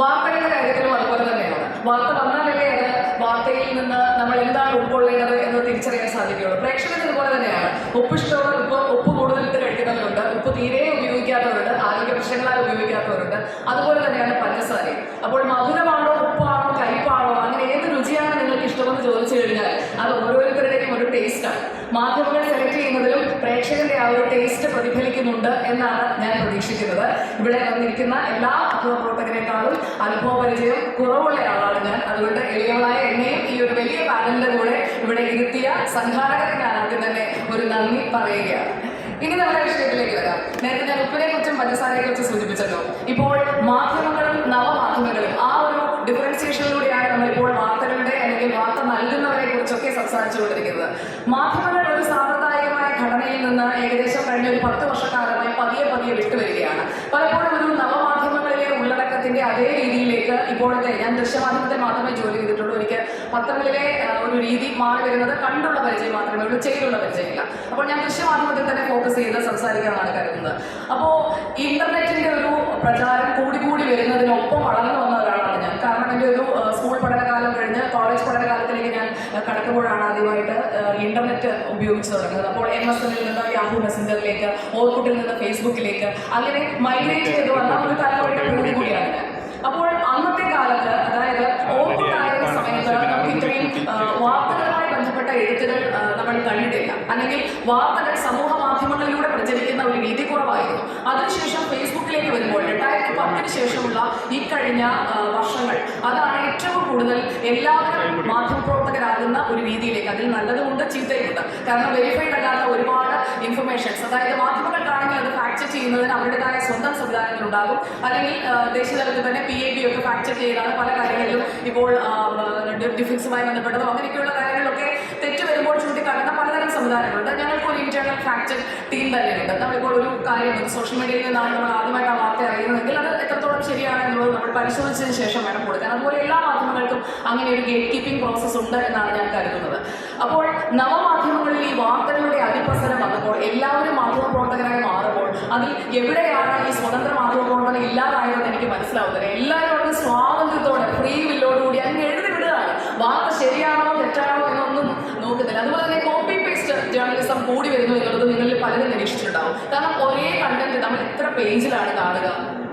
വാർത്തകളുടെ കാര്യത്തിലും അതുപോലെ തന്നെയാണ്. വാർത്ത വന്നാലല്ലേ അത് വാർത്തയിൽ നിന്ന് നമ്മൾ എന്താണ് ഉൾക്കൊള്ളേണ്ടത് എന്ന് തിരിച്ചറിയാൻ സാധിക്കുകയുള്ളൂ. പ്രേക്ഷകർ ഇതുപോലെ തന്നെയാണ്. ഉപ്പ് ഇഷ്ടമുള്ള ഉപ്പ് ഉപ്പ് കൂടുതലിട്ട് കഴിക്കുന്നവരുണ്ട്. ഉപ്പ് തീരെ ഉപയോഗിക്കാത്തവരുണ്ട്. ആരോഗ്യ പ്രശ്നങ്ങളാൽ ഉപയോഗിക്കാത്തവരുണ്ട്. അതുപോലെ തന്നെയാണ് പഞ്ചസാരയും. അപ്പോൾ മധുരമാണോ ഉപ്പാണോ ചോദിച്ചു കഴിഞ്ഞാൽ അത് ഓരോരുത്തരുടെയും ഒരു ടേസ്റ്റാണ് മാധ്യമങ്ങൾ സെലക്ട് ചെയ്യുന്നതിലും പ്രേക്ഷകന്റെ ആ ഒരു ടേസ്റ്റ് പ്രതിഫലിക്കുന്നുണ്ട് എന്നാണ് ഞാൻ പ്രതീക്ഷിക്കുന്നത്. ഇവിടെ വന്നിരിക്കുന്ന എല്ലാ അധ്യാപകരെക്കാളും അനുഭവ പരിചയം കുറവുള്ള ആളാണ് ഞാൻ. അതുകൊണ്ട് എളിയവളായ എന്നെയും ഈ ഒരു വലിയ പാനലിന്റെ കൂടെ ഇവിടെ ഇരുത്തിയ സംഘാടകർക്ക് ഞാൻ ആദ്യം തന്നെ ഒരു നന്ദി പറയുകയാണ്. ഇനി നമ്മുടെ വിഷയത്തിലേക്ക് വരാം. നേരത്തെ ഞാൻ ഉപ്പിനെ കുറിച്ചും പഞ്ചസാരയെ കുറിച്ചും സൂചിപ്പിച്ചല്ലോ. ഇപ്പോൾ മാധ്യമങ്ങളും നവമാധ്യമങ്ങളും ആ ഒരു ഡിഫറൻസിയേഷനിലൂടെയാണ് നമ്മളിപ്പോൾ വാർത്തകളുടെ അല്ലെങ്കിൽ വാർത്ത നൽകുന്നവരെ കുറിച്ചൊക്കെ സംസാരിച്ചുകൊണ്ടിരിക്കുന്നത്. മാധ്യമങ്ങൾ ഒരു സാമ്പ്രദായികമായ ഘടനയിൽ നിന്ന് ഏകദേശം കഴിഞ്ഞ ഒരു പത്ത് വർഷക്കാലമായി പതിയെ പതിയെ വിട്ടുവരികയാണ്. പലപ്പോഴും ഒരു നവമാധ്യമങ്ങളിലെ ഉള്ളടക്കത്തിന്റെ അതേ രീതിയിലേക്ക് ഇപ്പോഴത്തെ ഞാൻ ദൃശ്യമാധ്യമത്തിൽ മാത്രമേ ജോലി ചെയ്തിട്ടുള്ളൂ. എനിക്ക് പത്രങ്ങളിലെ ഒരു രീതി മാറി വരുന്നത് കണ്ടുള്ള പരിചയം മാത്രമേ ഉള്ളൂ ചെയ്തുള്ള പരിചയമില്ല. അപ്പോൾ ഞാൻ ദൃശ്യമാധ്യമത്തിൽ തന്നെ ഫോക്കസ് ചെയ്ത് സംസാരിക്കാനാണ് കരുതുന്നത്. അപ്പോൾ ഇന്റർനെറ്റിന്റെ ഒരു പ്രചാരം കൂടി കൂടി വരുന്നതിനൊപ്പം വളർന്നു കാരണം എന്റെ ഒരു സ്കൂൾ പഠനകാലം കഴിഞ്ഞ് കോളേജ് പഠനകാലത്തിലേക്ക് ഞാൻ കടക്കുമ്പോഴാണ് ആദ്യമായിട്ട് ഇന്റർനെറ്റ് ഉപയോഗിച്ച് തുടങ്ങുന്നത് അപ്പോൾ എം എസ് എന്നിൽ നിന്ന് യാഹു മെസ്സഞ്ചറിലേക്ക് ഓർക്കുട്ടിൽ നിന്ന് ഫേസ്ബുക്കിലേക്ക് അങ്ങനെ മൈഗ്രേറ്റ് ചെയ്ത് വന്ന ഒരു തലമുറയുടെ കൂടി കൂടിയാണ് അപ്പോൾ അന്നത്തെ കാലത്ത് അതായത് ഓർക്കുണ്ടായിരുന്ന സമയത്ത് നമുക്ക് ഇത്രയും ആ, വാർത്തകളുമായി ബന്ധപ്പെട്ട എഴുത്തുകൾ ആ, നമ്മൾ കണ്ടിട്ടില്ല അല്ലെങ്കിൽ വാർത്തകൾ സമൂഹ മാധ്യമങ്ങളിലൂടെ പ്രചരിക്കുന്ന ഒരു രീതി കുറവായിരുന്നു. അതിനുശേഷം ഫേസ്ബുക്കിലേക്ക് വരുമ്പോൾ രണ്ടായിരത്തി പത്തിന് ശേഷമുള്ള ഈ കഴിഞ്ഞ വർഷങ്ങൾ അതാണ് ഏറ്റവും കൂടുതൽ എല്ലാവരും മാധ്യമപ്രവർത്തകരാകുന്ന ഒരു രീതിയിലേക്ക് അതിൽ നല്ലതുമുണ്ട് ചീത്തയുമുണ്ട്. കാരണം വെരിഫൈഡ് അല്ലാത്ത ഒരുപാട് ഇൻഫർമേഷൻസ് അതായത് മാധ്യമങ്ങൾക്കാണെങ്കിൽ അത് ഫാക്ട് ചെയ്യുന്നതിന് അവരുടേതായ സ്വന്തം സംവിധാനങ്ങൾ ഉണ്ടാകും അല്ലെങ്കിൽ ദേശീയതലത്തിൽ ദേശീയ തലത്തിൽ തന്നെ പി എ ബി ഒക്കെ ഫാക്ട് ചെയ്താണ് പല കാര്യങ്ങളിലും ഇപ്പോൾ ഡിഫൻസുമായി ബന്ധപ്പെട്ടതും അങ്ങനെയൊക്കെയുള്ള കാര്യങ്ങളിലൊക്കെ സംവിധാനങ്ങളുണ്ട്. ഞങ്ങൾക്ക് ഒരു ഇന്റേണൽ ഫാക്ട് ടീം തന്നെയുണ്ട് നമ്മളിപ്പോൾ ഒരു കാര്യം സോഷ്യൽ മീഡിയയിൽ നിന്നാണ് നമ്മൾ ആദ്യമായിട്ട് ആ വാർത്ത അറിയുന്നതെങ്കിൽ അത് എത്രത്തോളം ശരിയാണ് എന്നുള്ളത് നമ്മൾ പരിശോധിച്ചതിന് ശേഷം വേണം കൊടുക്കാൻ. അതുപോലെ എല്ലാ മാധ്യമങ്ങൾക്കും അങ്ങനെ ഒരു ഗേറ്റ് കീപ്പിംഗ് പ്രോസസ് ഉണ്ട് എന്നാണ് ഞാൻ കരുതുന്നത്. അപ്പോൾ നവമാധ്യമങ്ങളിൽ ഈ വാർത്തകളുടെ അതിപ്രസരം വന്നപ്പോൾ എല്ലാവരും മാധ്യമ പ്രവർത്തകരായി മാറുമ്പോൾ അതിൽ എവിടെയാണ് ഈ സ്വതന്ത്ര മാധ്യമ പ്രവർത്തനം ഇല്ലാതായതെന്ന് എനിക്ക് മനസ്സിലാവുന്നത് എല്ലാവരും അത് കൂടി വരുന്നു എന്നുള്ളത് നിങ്ങളിൽ പലരും നിരീക്ഷിച്ചിട്ടുണ്ടാവും. കാരണം ഒരേ കണ്ടന്റ് നമ്മൾ എത്ര പേജിലാണ് കാണുക?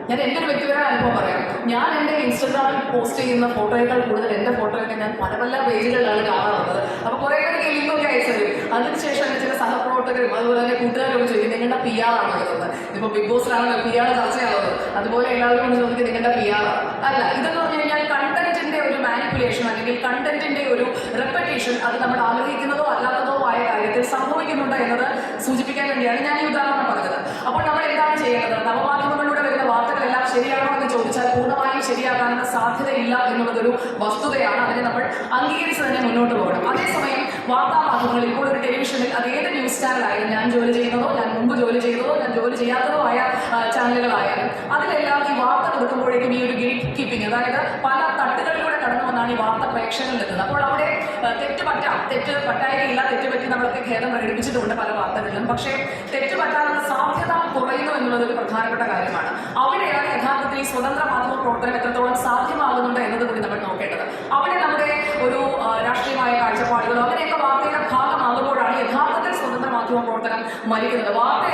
ഞാൻ എന്റെ ഒരു വ്യക്തിപരമായ അനുഭവം പറയാം. ഞാൻ എന്റെ ഇൻസ്റ്റഗ്രാമിൽ പോസ്റ്റ് ചെയ്യുന്ന ഫോട്ടോയേക്കാൾ കൂടുതൽ എന്റെ ഫോട്ടോയൊക്കെ ഞാൻ പല പല പേജുകളിലാണ് കാണാറുള്ളത്. അപ്പോൾ കുറേ പേർക്ക് ലിങ്കൊക്കെ അയച്ചു തരും അതിനുശേഷം എന്റെ ചില സഹപ്രവർത്തകരും അതുപോലെ തന്നെ കൂട്ടുകാരും ചോദിക്കും നിങ്ങളുടെ പി ആർ ആണോ ഇതെന്ന്? ഇപ്പോൾ ബിഗ് ബോസിലാണല്ലോ പി ആർ ചർച്ചയാവുന്നത് അതുപോലെ എല്ലാവരും ചോദിക്കും നിങ്ങളുടെ പി ആർ അല്ല ഇതെന്ന് പറഞ്ഞു കഴിഞ്ഞാൽ കണ്ടന്റിന്റെ ഒരു മാനിപ്പുലേഷൻ അല്ലെങ്കിൽ കണ്ടന്റിന്റെ ഒരു റെപ്പറ്റേഷൻ അത് നമ്മൾ ആഗ്രഹിക്കുന്നതോ അല്ലാത്തതോ സംഭവിക്കുന്നുണ്ട് എന്നത് സൂചിപ്പിക്കാൻ വേണ്ടിയാണ് ഞാൻ ഈ ഉദാഹരണം പറഞ്ഞത് അപ്പോൾ നമ്മൾ എന്താണ് ചെയ്യേണ്ടത് നവമാധ്യമങ്ങളിലൂടെ വരുന്ന വാർത്തകളെല്ലാം ശരിയാണോ എന്ന് ചോദിച്ചാൽ പൂർണമായും ശരിയാകാനുള്ള സാധ്യതയില്ല എന്നുള്ളതൊരു വസ്തുതയാണ് അതിനെ നമ്മൾ അംഗീകരിച്ച് തന്നെ മുന്നോട്ട് പോകണം. അതേസമയം വാർത്താ മാധ്യമങ്ങൾ ഇപ്പോൾ ഒരു ടെലിവിഷനിൽ അത് ഏത് ന്യൂസ് ചാനലായാലും ഞാൻ ജോലി ചെയ്യുന്നതോ ഞാൻ മുമ്പ് ജോലി ചെയ്തതോ ഞാൻ ജോലി ചെയ്യാത്തതോ ആയ ചാനലുകളായാലും അതിലെല്ലാം ഈ വാർത്ത കൊടുക്കുമ്പോഴേക്കും ഈ ഒരു ഗേറ്റ് കീപ്പിംഗ് അതായത് പല തട്ടുകളിലൂടെ കടന്നു വന്നാണ് ഈ വാർത്ത പ്രേക്ഷകരിൽ എത്തുന്നത്. അപ്പോൾ അവിടെ തെറ്റ് പറ്റാം. തെറ്റ് പറ്റായികയില്ല തെറ്റ് പറ്റി നമ്മളൊക്കെ ഖേദം പ്രകടിപ്പിച്ചിട്ടുണ്ട് പല വാർത്തകളിലും. പക്ഷേ തെറ്റ് പറ്റാനുള്ള സാധ്യത കുറയുന്നു എന്നുള്ളത് ഒരു പ്രധാനപ്പെട്ട കാര്യമാണ്. അവിടെയാണ് യഥാർത്ഥത്തിൽ സ്വതന്ത്ര പ്രവർത്തനം എത്രത്തോളം സാധ്യമാകുന്നുണ്ട് എന്നത് കൂടി നമ്മൾ നോക്കേണ്ടത്. അവിടെ നമ്മുടെ ഒരു രാഷ്ട്രീയമായ കാഴ്ചപ്പാടുകളോ അങ്ങനെയൊക്കെ വാർത്തയുടെ ഭാഗമാകുമ്പോഴാണ് യഥാർത്ഥത്തിൽ സ്വതന്ത്ര മാധ്യമ പ്രവർത്തനം മരിക്കുന്നത്. വാർത്ത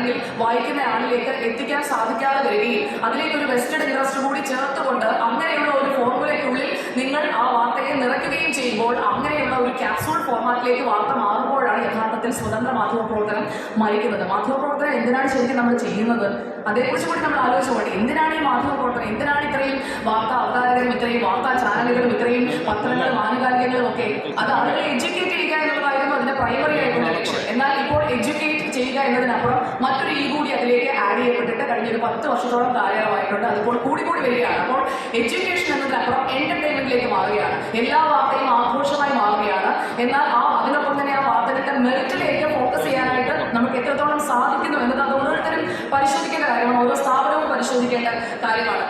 അല്ലെങ്കിൽ വായിക്കുന്ന ആളിലേക്ക് എത്തിക്കാൻ സാധിക്കാതെ വരികയും അതിലേക്ക് ഒരു വെസ്റ്റഡ് ഇൻട്രസ്റ്റ് കൂടി ചേർത്തുകൊണ്ട് അങ്ങനെയുള്ള ഒരു ഫോർമുലയ്ക്കുള്ളിൽ നിങ്ങൾ ആ വാർത്തയെ നിറയ്ക്കുകയും ചെയ്യുമ്പോൾ അങ്ങനെയുള്ള ഒരു ക്യാപ്സൂൾ ഫോർമാറ്റിലേക്ക് വാർത്ത മാറുമ്പോഴാണ് യഥാർത്ഥത്തിൽ സ്വതന്ത്ര മാധ്യമ പ്രവർത്തനം മരിക്കുന്നത്. മാധ്യമ പ്രവർത്തനം എന്തിനാണ് ശരിക്കും നമ്മൾ ചെയ്യുന്നത്? അതേക്കുറിച്ച് കൂടി നമ്മൾ ആലോചിച്ചുകൊണ്ട് എന്തിനാണ് ഈ മാധ്യമ പ്രവർത്തനം എന്തിനാണ് ഇത്രയും വാർത്താ അവതാരകരും ഇത്രയും വാർത്താ ചാനലുകളും ഇത്രയും പത്രങ്ങളും ആനുകാലികങ്ങളും ഒക്കെ? അത് ആളുകളെ എഡ്യൂക്കേറ്റ് ചെയ്യുക എന്നുള്ളതായിരുന്നു അതിന്റെ പ്രൈമറി ആയിട്ടുള്ള ലക്ഷ്യം. എന്നാൽ ഇപ്പോൾ എഡ്യൂക്കേറ്റ് ചെയ്യുക എന്നതിനപ്പുറം മറ്റൊരു ഈ കൂടി അതിലേക്ക് ആഡ് ചെയ്യപ്പെട്ടിട്ട് കഴിഞ്ഞ ഒരു പത്ത് വർഷത്തോളം കാലയളവായിട്ടുണ്ട്. അതിപ്പോൾ കൂടി കൂടി വരികയാണ്. അപ്പോൾ എഡ്യൂക്കേഷൻ എന്നതിനപ്പുറം എന്റർടൈൻമെന്റിലേക്ക് മാറുകയാണ്. എല്ലാ വാർത്തയും ആഘോഷമായി മാറുകയാണ്. എന്നാൽ ആ അതിനൊപ്പം തന്നെ ആ വാർത്തകളുടെ മെറിറ്റിലേക്ക് ഫോക്കസ് ചെയ്യാനായിട്ട് നമുക്ക് എത്രത്തോളം സാധിക്കുന്നു എന്നത് അത് ഓരോരുത്തരും പരിശോധിക്കേണ്ട കാര്യമാണ്. ഓരോ സ്ഥാപനവും പരിശോധിക്കേണ്ട കാര്യമാണ്.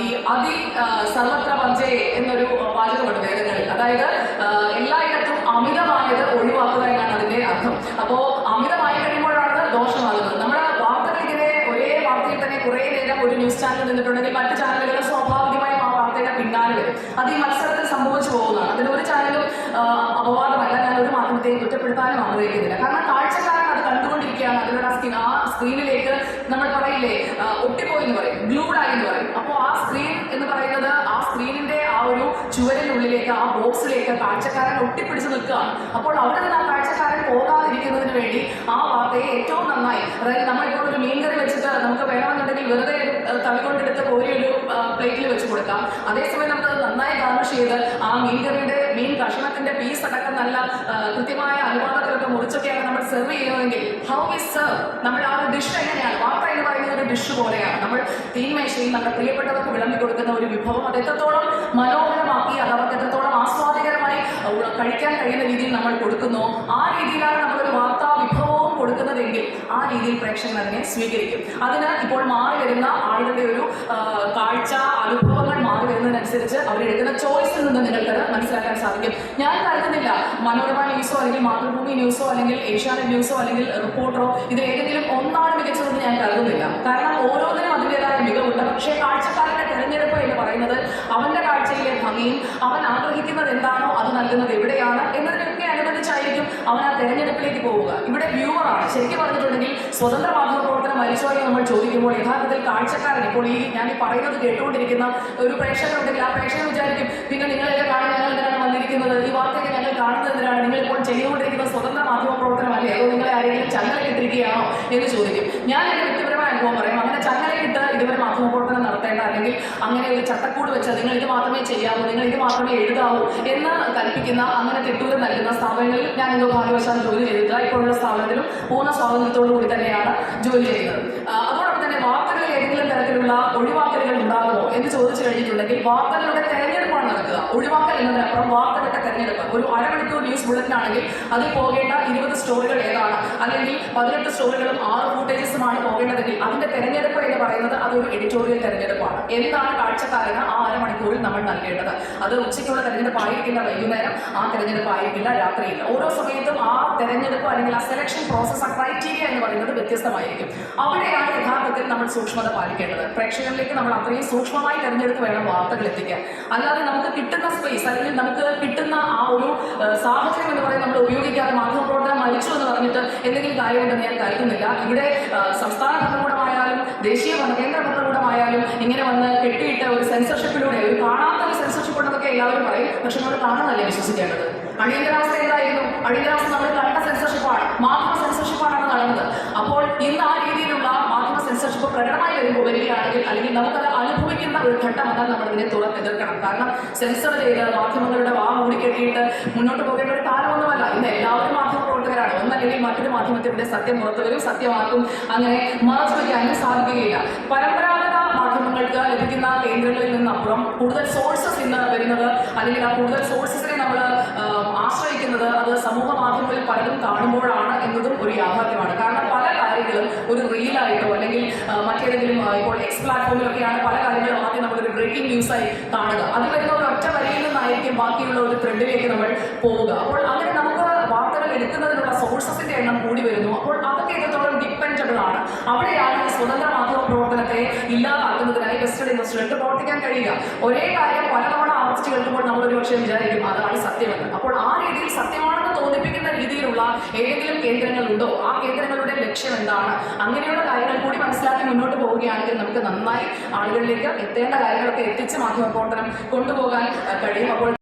ഈ അതി സർവത്ര പഞ്ചേ എന്നൊരു വാചകമുണ്ട് വേദങ്ങളിൽ. അതായത് ആ, എല്ലായിടത്തും അമിതമായത് ഒഴിവാക്കുക എന്നാണ് അതിന്റെ അർത്ഥം അപ്പോ അമിതമായി കഴിയുമ്പോഴാണ് അത് ദോഷമാകുന്നത് നമ്മുടെ വാർത്തകൾ ഇങ്ങനെ ഒരേ വാർത്തയിൽ തന്നെ കുറേ നേരം ഒരു ന്യൂസ് ചാനൽ നിന്നിട്ടുണ്ടെങ്കിൽ മറ്റു ചാനലുകൾ സ്വാഭാവികമായും ആ വാർത്തയുടെ പിന്നാലെ വരും. അത് ഈ മത്സരത്തിൽ സംഭവിച്ചു പോകുന്നതാണ്. അതിന് ഒരു ചാനലും അപവാദമല്ല. ഞാൻ ഒരു മാധ്യമത്തെയും കുറ്റപ്പെടുത്താനും ആഗ്രഹിക്കുന്നില്ല. കാരണം കാഴ്ചക്കാരൻ അത് കണ്ടുകൊണ്ടിരിക്കുകയാണ്. അതിലൂടെ ആ സ്ക്രീനിലേക്ക് നമ്മൾ പറയില്ലേ ഒട്ടിപ്പോയി എന്ന് പറയും. ഗ്ലൂഡായി എന്ന് പറയും. സ്ക്രീൻ എന്ന് പറയുന്നത് ആ സ്ക്രീനിന്റെ ആ ഒരു ചുവരിനുള്ളിലേക്ക് ആ ബോക്സിലേക്ക് കാഴ്ചക്കാരൻ ഒട്ടിപ്പിടിച്ച് നിൽക്കുകയാണ് അപ്പോൾ അവിടെ നിന്ന് ആ കാഴ്ചക്കാരൻ പോകാതിരിക്കുന്നതിന് വേണ്ടി ആ വാർത്തയെ ഏറ്റവും നന്നായി അതായത് നമ്മളിപ്പോൾ ഒരു മീൻകറി വെച്ചിട്ട് നമുക്ക് വേണമെന്നുണ്ടെങ്കിൽ വെറുതെ തവികൊണ്ടെടുത്ത് കോരി ഒരു പ്ലേറ്റിൽ വെച്ച് കൊടുക്കാം. അതേസമയം നമുക്ക് നന്നായി ഗാർണിഷ് ചെയ്ത് ആ മീൻകറിയുടെ മീൻ കഷ്ണത്തിന്റെ പീസ് അടക്കം നല്ല കൃത്യമായ അനുപാതത്തിലൊക്കെ മുറിച്ചൊക്കെയാണ് നമ്മൾ സെർവ് ചെയ്യുന്നതെങ്കിൽ ഹൗ ഇസ് സെർവ് നമ്മൾ ആ ഒരു ഡിഷ് എങ്ങനെയാണ്? വാർത്ത എന്ന് പറയുന്നത് ഒരു ഡിഷ് പോലെയാണ്. നമ്മൾ തീൻമേശയിൽ നമ്മുടെ പ്രിയപ്പെട്ടവർക്ക് വിളമ്പി കൊടുക്കുന്ന ഒരു വിഭവം അത് എത്രത്തോളം മനോഹരമാക്കി അത് അവർക്ക് എത്രത്തോളം ആസ്വാദികരമായി കഴിക്കാൻ കഴിയുന്ന രീതിയിൽ നമ്മൾ കൊടുക്കുന്നു. ആ രീതിയിലാണ് നമ്മളൊരു വാർത്താ വിഭവവും കൊടുക്കുന്നതെങ്കിൽ ആ രീതിയിൽ പ്രേക്ഷകൻ അതിനെ സ്വീകരിക്കും. അതിനാൽ ഇപ്പോൾ മാറി വരുന്ന ആളുകളുടെ ഒരു കാഴ്ച അനുഭവങ്ങൾ മാറി വരുന്നതിനനുസരിച്ച് അവരെടുക്കുന്ന ചോയ്സിൽ നിന്ന് നിങ്ങൾക്കത് മനസ്സിലാക്കാൻ സാധിക്കും. ഞാൻ കരുതുന്നില്ല മനോരമ ന്യൂസോ അല്ലെങ്കിൽ മാതൃഭൂമി ന്യൂസോ അല്ലെങ്കിൽ ഏഷ്യാനെറ്റ് ന്യൂസോ അല്ലെങ്കിൽ റിപ്പോർട്ടറോ ഇത് ഏതെങ്കിലും ഒന്നാണ് മികച്ചതെന്ന് ഞാൻ കരുതുന്നില്ല. കാരണം ഓരോന്നിനും അതിന്റെതായ മികവുണ്ട്. പക്ഷേ കാഴ്ചക്കാരന്റെ തെരഞ്ഞെടുപ്പ് എന്ന് പറയുന്നത് അവന്റെ കാഴ്ചയിലെ ഭംഗിയും അവൻ ആഗ്രഹിക്കുന്നത് എന്താണോ അത് നൽകുന്നത് എവിടെയാണ് അനുബന്ധിച്ചായിരിക്കും അവൻ ആ തെരഞ്ഞെടുപ്പിലേക്ക് പോവുക. ഇവിടെ വ്യൂവറാണ് ശരിക്കും പറഞ്ഞിട്ടുണ്ടെങ്കിൽ സ്വതന്ത്ര മാധ്യമ പ്രവർത്തനം നമ്മൾ ചോദിക്കുമ്പോൾ യഥാർത്ഥത്തിൽ കാഴ്ചക്കാരൻ ഇപ്പോൾ ഈ ഞാൻ ഈ പറയുന്നത് കേട്ടുകൊണ്ടിരിക്കുന്ന ഒരു പ്രേക്ഷകരുണ്ടെങ്കിൽ ആ പ്രേക്ഷകർ വിചാരിക്കും പിന്നെ നിങ്ങളെല്ലാം കാണാൻ ഞങ്ങൾ എന്തിനാണ് വന്നിരിക്കുന്നത്? ഈ വാർത്തയൊക്കെ ഞങ്ങൾ കാണുന്നത് എന്തിനാണ് നിങ്ങൾ ഇപ്പോൾ ചെയ്തുകൊണ്ടിരിക്കുന്ന സ്വതന്ത്ര മാധ്യമ പ്രവർത്തനമല്ലേ? അതോ നിങ്ങളെ ആരെങ്കിലും ചങ്ങലയിട്ടിരിക്കുകയാണോ? എന്ന് ചോദിക്കും. ഞാൻ എന്റെ വ്യക്തിപരമായ അനുഭവം പറയാം. അങ്ങനെ ചങ്ങലക്കിട്ട് ഇതുവരെ മാധ്യമ പ്രവർത്തനം നടത്തേണ്ട അല്ലെങ്കിൽ അങ്ങനെ ഒരു ചട്ടക്കൂട് വെച്ച് നിങ്ങൾ ഇത് മാത്രമേ ചെയ്യാവൂ നിങ്ങൾ ഇത് മാത്രമേ എഴുതാവൂ എന്ന് കൽപ്പിക്കുന്ന അങ്ങനെ തെറ്റൂരം നൽകുന്ന സ്ഥാപനങ്ങളിൽ ഞാൻ എന്തോ ഭാഗ്യവശാൽ ജോലി ചെയ്തിട്ടില്ല. ഇപ്പോഴുള്ള സ്ഥാപനത്തിലും പൂർണ സ്വാതന്ത്ര്യത്തോടു കൂടി തന്നെയാണ് ജോലി ചെയ്യുന്നത്. അതോടൊപ്പം തന്നെ വാർത്തകളിൽ ഏതെങ്കിലും തരത്തിലുള്ള ഒഴിവാക്കലുകൾ ഉണ്ടാകുമോ എന്ന് ചോദിച്ചു കഴിഞ്ഞിട്ടുണ്ടെങ്കിൽ വാർത്തകളുടെ തെരഞ്ഞെടുപ്പാണ് നടക്കുക ഒഴിവാക്കൽ എന്നതിനപ്പുറം വാർത്തകളൊക്കെ തെരഞ്ഞെടുപ്പ്. ഒരു അരമണിക്കൂർ ന്യൂസ് ബുള്ളറ്റിൻ ആണെങ്കിൽ അതിൽ പോകേണ്ട ഇരുപത് സ്റ്റോറികൾ ഏതാണ്? അല്ലെങ്കിൽ പതിനെട്ട് സ്റ്റോറികളും ആറ് ഫൂട്ടേജസുമാണ് പോകേണ്ടതെങ്കിൽ അതിന്റെ തെരഞ്ഞെടുപ്പ് എന്ന് പറയുന്നത് അതൊരു എഡിറ്റോറിയൽ തെരഞ്ഞെടുപ്പാണ്. എന്താണ് കാഴ്ചക്കാരന് ആ അരമണിക്കൂറിൽ നമ്മൾ നൽകേണ്ടത്? അത് ഉച്ചയ്ക്കുള്ള തെരഞ്ഞെടുപ്പ് ആയിരിക്കില്ല വൈകുന്നേരം ആ തെരഞ്ഞെടുപ്പ് ആയിരിക്കില്ല രാത്രിയില്ല. ഓരോ സമയത്തും ആ തെരഞ്ഞെടുപ്പ് അല്ലെങ്കിൽ ആ സെലക്ഷൻ പ്രോസസ് ആ ക്രൈറ്റീരിയ എന്ന് പറയുന്നത് വ്യത്യസ്തമായിരിക്കും. അവിടെയാണ് യഥാർത്ഥത്തിൽ നമ്മൾ സൂക്ഷ്മത പാലിക്കേണ്ടത്. പ്രേക്ഷകരിലേക്ക് നമ്മൾ അത്രയും സൂക്ഷ്മമായി തെരഞ്ഞെടുത്ത് വേണം വാർത്തകൾ എത്തിക്കാൻ. അല്ലാതെ നമുക്ക് കിട്ടുന്ന സ്പേസ് അല്ലെങ്കിൽ നമുക്ക് കിട്ടുന്ന ആ ഒരു സാഹചര്യം എന്ന് പറയുന്നത് നമ്മൾ ഉപയോഗിക്കാതെ മാധ്യമപ്രവർത്തനം മരിച്ചു എന്ന് പറഞ്ഞിട്ട് എന്തെങ്കിലും കാര്യമുണ്ടെന്ന് ഞാൻ കരുതുന്നില്ല. ഇവിടെ സംസ്ഥാന ഭരണകൂടമായാലും ദേശീയ കേന്ദ്ര ഭരണകൂടമായാലും ഇങ്ങനെ വന്ന് കെട്ടിയിട്ട ഒരു സെൻസർഷിപ്പിലൂടെ ഒരു കാണാത്ത ഒരു സെൻസർഷിപ്പ് ഉണ്ടെന്നൊക്കെ എല്ലാവരും പറയും. പക്ഷെ നമ്മൾ കാണാനല്ലേ വിശ്വസിക്കേണ്ടത്? അടിയന്തരാവസ്ഥ എന്തായിരുന്നു? അടിയന്തരാവസ്ഥ നമ്മൾ കണ്ട സെൻസർഷിപ്പാണ് മാധ്യമ സെൻസർഷിപ്പാണ് നടന്നത്. അപ്പോൾ ഇന്ന് ആ പ്രകടമായി വരുമ്പോൾ വരികയാണെങ്കിൽ അല്ലെങ്കിൽ നമുക്കത് അനുഭവിക്കുന്ന ഒരു ഘട്ടം വന്നാൽ നമ്മൾ ഇതിനെ തുറന്നെതിർക്കണം കാരണം സെൻസർ ചെയ്ത് മാധ്യമങ്ങളുടെ വാ മൂടിക്കെട്ടിയിട്ട് മുന്നോട്ട് പോകേണ്ട ഒരു കാലമൊന്നുമല്ല. ഇന്ന് എല്ലാവരും മാധ്യമ പ്രവർത്തകരാണ്. ഒന്നല്ലെങ്കിൽ മറ്റൊരു മാധ്യമത്തിന്റെ സത്യം പുറത്തു വരും സത്യമാക്കും അങ്ങനെ മറച്ചു വയ്ക്കാനും സാധിക്കുകയില്ല. പരമ്പരാഗത മാധ്യമങ്ങൾക്ക് ലഭിക്കുന്ന കേന്ദ്രങ്ങളിൽ നിന്നപ്പുറം കൂടുതൽ സോഴ്സസ് ഇന്ന് വരുന്നത് അല്ലെങ്കിൽ ആ കൂടുതൽ സോഴ്സസിനെ നമ്മൾ ആശ്രയിക്കുന്നത് അത് സമൂഹ മാധ്യമങ്ങളിൽ പലതും കാണുമ്പോഴാണ് എന്നതും ഒരു യാഥാർത്ഥ്യമാണ്. കാരണം കാര്യങ്ങളും ഒരു റീലായിട്ടോ അല്ലെങ്കിൽ മറ്റേതെങ്കിലും ഇപ്പോൾ എക്സ് പ്ലാറ്റ്ഫോമിലൊക്കെയാണ് പല കാര്യങ്ങളും ആദ്യം നമ്മളൊരു ബ്രേക്കിംഗ് ന്യൂസായി കാണുക. അത് വരുന്ന ഒരു ഒറ്റ വരിയിൽ നിന്നായിരിക്കും ബാക്കിയുള്ള ഒരു ത്രെഡിലേക്ക് നമ്മൾ പോവുക. അപ്പോൾ അങ്ങനെ നമുക്ക് വാർത്തകൾ എടുക്കുന്നതിനുള്ള സോഴ്സസിന്റെ എണ്ണം കൂടി വരുന്നു. അപ്പോൾ അതൊക്കെ എത്രത്തോളം ഡിപ്പെൻഡബിൾ ആണ് അവിടെയാണ് സ്വതന്ത്ര മാധ്യമ പ്രവർത്തനത്തെ ഇല്ലാതാക്കുന്നതിനായി വെസ്റ്റേഡ് ഇൻവെസ്റ്റ്മെന്റ് പ്രവർത്തിക്കാൻ കഴിയുക. ഒരേ കാര്യം പലതവണ കേൾക്കുമ്പോൾ നമ്മൾ ഒരു പക്ഷേ വിചാരിക്കും അതാണ് സത്യമെന്ന്. അപ്പോൾ ആ രീതിയിൽ സത്യമാണെന്ന് തോന്നിപ്പിക്കുന്ന രീതിയിലുള്ള ഏതെങ്കിലും കേന്ദ്രങ്ങളുണ്ടോ? ആ കേന്ദ്രങ്ങളുടെ ലക്ഷ്യം എന്താണ്? അങ്ങനെയുള്ള കാര്യങ്ങൾ കൂടി മനസ്സിലാക്കി മുന്നോട്ട് പോവുകയാണെങ്കിൽ നമുക്ക് നന്നായി ആളുകളിലേക്ക് എത്തേണ്ട കാര്യങ്ങളൊക്കെ എത്തിച്ച് മാധ്യമ പ്രവർത്തനം കൊണ്ടുപോകാൻ കഴിയും. അപ്പോൾ